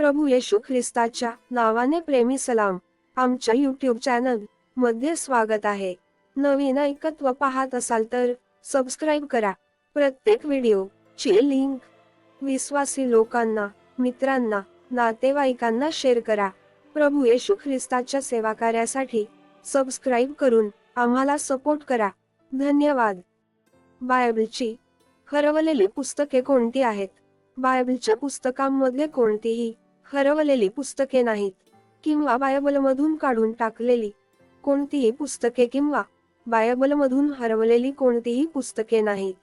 प्रभू येशू ख्रिस्ताच्या नावाने प्रेमी सलाम आमच्या यूट्यूब चॅनलमध्ये स्वागत आहे. नवीन ऐकत्व पाहत असाल तर सबस्क्राईब करा. प्रत्येक व्हिडिओ ची लिंक विश्वासी लोकांना मित्रांना नातेवाईकांना शेअर करा. प्रभू येशू ख्रिस्ताच्या सेवा कार्यासाठी सबस्क्राईब करून आम्हाला सपोर्ट करा. धन्यवाद. बायबलची हरवलेली पुस्तके कोणती आहेत? बायबलच्या पुस्तकांमधले कोणतीही हरवलेली पुस्तके नाहीत. किंवा बायबलमधून काढून टाकलेली कोणतीही पुस्तके किंवा बायबलमधून हरवलेली कोणतीही पुस्तके नाहीत.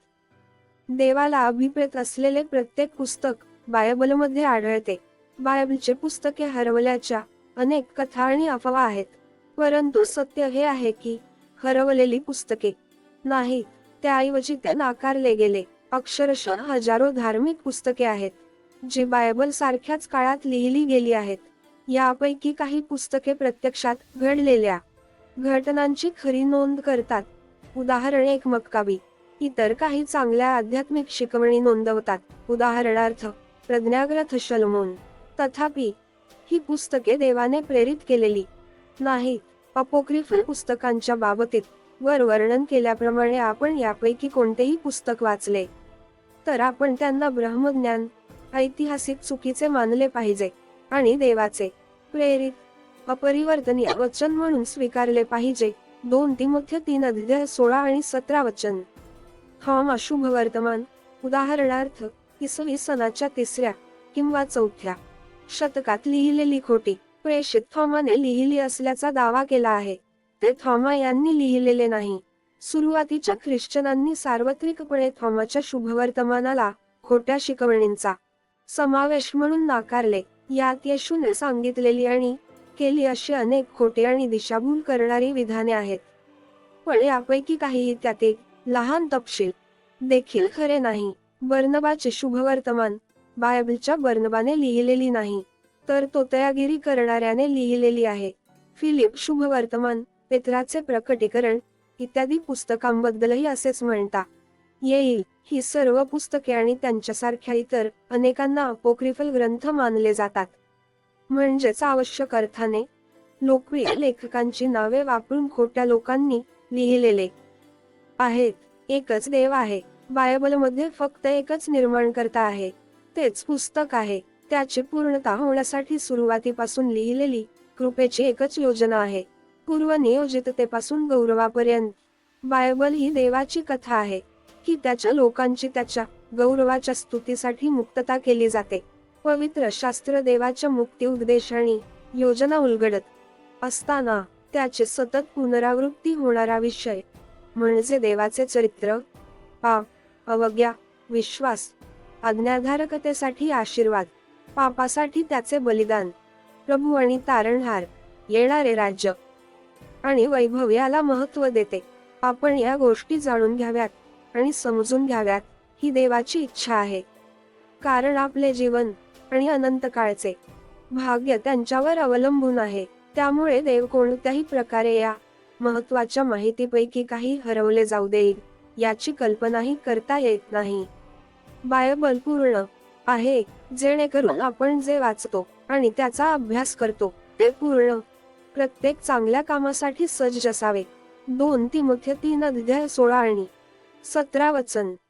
देवाला अभिप्रेत असलेले प्रत्येक पुस्तक बायबलमध्ये आढळते. बायबलचे पुस्तके हरवल्याच्या अनेक कथा आणि अफवा आहेत. परंतु सत्य हे आहे की हरवलेली पुस्तके नाहीत. त्याऐवजी त्या नाकारले गेले. अक्षरशः हजारो धार्मिक पुस्तके आहेत. जी बायबल सारख्याच काळात लिहिली गेली आहेत. यापैकी काही पुस्तके प्रत्यक्षात घडलेल्या घटनांची खरी नोंद करतात. उदाहरण एक मक्काबी. इतर काही चांगल्या आध्यात्मिक शिकवणी नोंदवतात. उदाहरणार्थ प्रज्ञाग्रथ शलमोन. तथापि ही पुस्तके देवाने प्रेरित केलेली नाहीत. अपोक्रिफल पुस्तकांच्या बाबतीत वर वर्णन केल्याप्रमाणे आपण यापैकी कोणतेही पुस्तक वाचले. तर आपण त्यांना ब्रह्मज्ञान ऐतिहासिक चुकीचे मानले पाहिजे आणि देवाचे प्रेरित अपरिवर्तनीय वचन म्हणून स्वीकारले पाहिजे. दोन तिमुख्य तीन अध्याय सोळा आणि सतरा वचन. थॉम अशुभ वर्तमान उदाहरणार्थ इसवी सणाच्या तिसऱ्या किंवा चौथ्या शतकात लिहिलेली खोटी प्रेषित थॉमाने लिहिली असल्याचा दावा केला आहे. ते थॉमा यांनी लिहिलेले नाही. सुरुवातीच्या ख्रिश्चनांनी सार्वत्रिकपणे थॉमाच्या शुभवर्तमानाला खोट्या शिकवणींचा समावेश म्हणून नाकारले. यात येशूने सांगितलेली आणि केली अशी अनेक खोटे आणि दिशाभूल करणारी विधाने आहेत. पण यापैकी काहीही त्यातील लहान तपशील देखील खरे नाही. बर्नबाचे शुभवर्तमान बायबलच्या बर्नबाने लिहिलेली नाही तर तो तयागिरी करणाऱ्याने लिहिलेली आहे. फिलिप शुभवर्तमान पेत्राचे प्रकटीकरण इत्यादी पुस्तकांबद्दलही असेच म्हणता. येईल. ही सर्व पुस्तके आणि त्यांच्यासारख्या इतर अनेकांना अपोक्रिफल ग्रंथ मानले जातात. म्हणजेच आवश्यक अर्थाने लोकप्रिय लेखकांची नावे वापरून खोट्या लोकांनी लिहिलेले आहेत. एकच देव आहे. बायबलमध्ये फक्त एकच निर्माण करता आहे. तेच पुस्तक आहे. त्याची पूर्णता होण्यासाठी सुरुवातीपासून लिहिलेली कृपेची एकच योजना आहे. पूर्वनियोजिततेपासून गौरवापर्यंत. बायबल ही देवाची कथा आहे. की त्याच्या लोकांची त्याच्या गौरवाच्या स्तुतीसाठी मुक्तता केली जाते. पवित्र शास्त्र देवाच्या मुक्ती उद्देश आणि योजना उलगडत असताना त्याचे सतत पुनरावृत्ती होणारा विषय म्हणजे देवाचे चरित्र पाप अवज्ञा विश्वास आज्ञाधारकतेसाठी आशीर्वाद पापासाठी त्याचे बलिदान प्रभू आणि तारणहार येणारे राज्य आणि वैभव याला महत्त्व देते. आपण या गोष्टी जाणून घ्याव्यात. आणि समजून घ्याव्यात ही देवाची इच्छा आहे. कारण आपले जीवन आणि अनंत काळचे भाग्य त्यांच्यावर अवलंबून आहे. त्यामुळे देव कोणत्याही प्रकारे या महत्त्वाच्या माहितीपैकी काही हरवले जाऊ देईल याची कल्पनाही करता येत नाही. बायबल पूर्ण आहे जेणेकरून आपण जे वाचतो आणि त्याचा अभ्यास करतो ते पूर्ण प्रत्येक चांगल्या कामासाठी सज्ज असावे. दोन तिमुथे तीन अध्याय सोळा आणि Sa Travatsan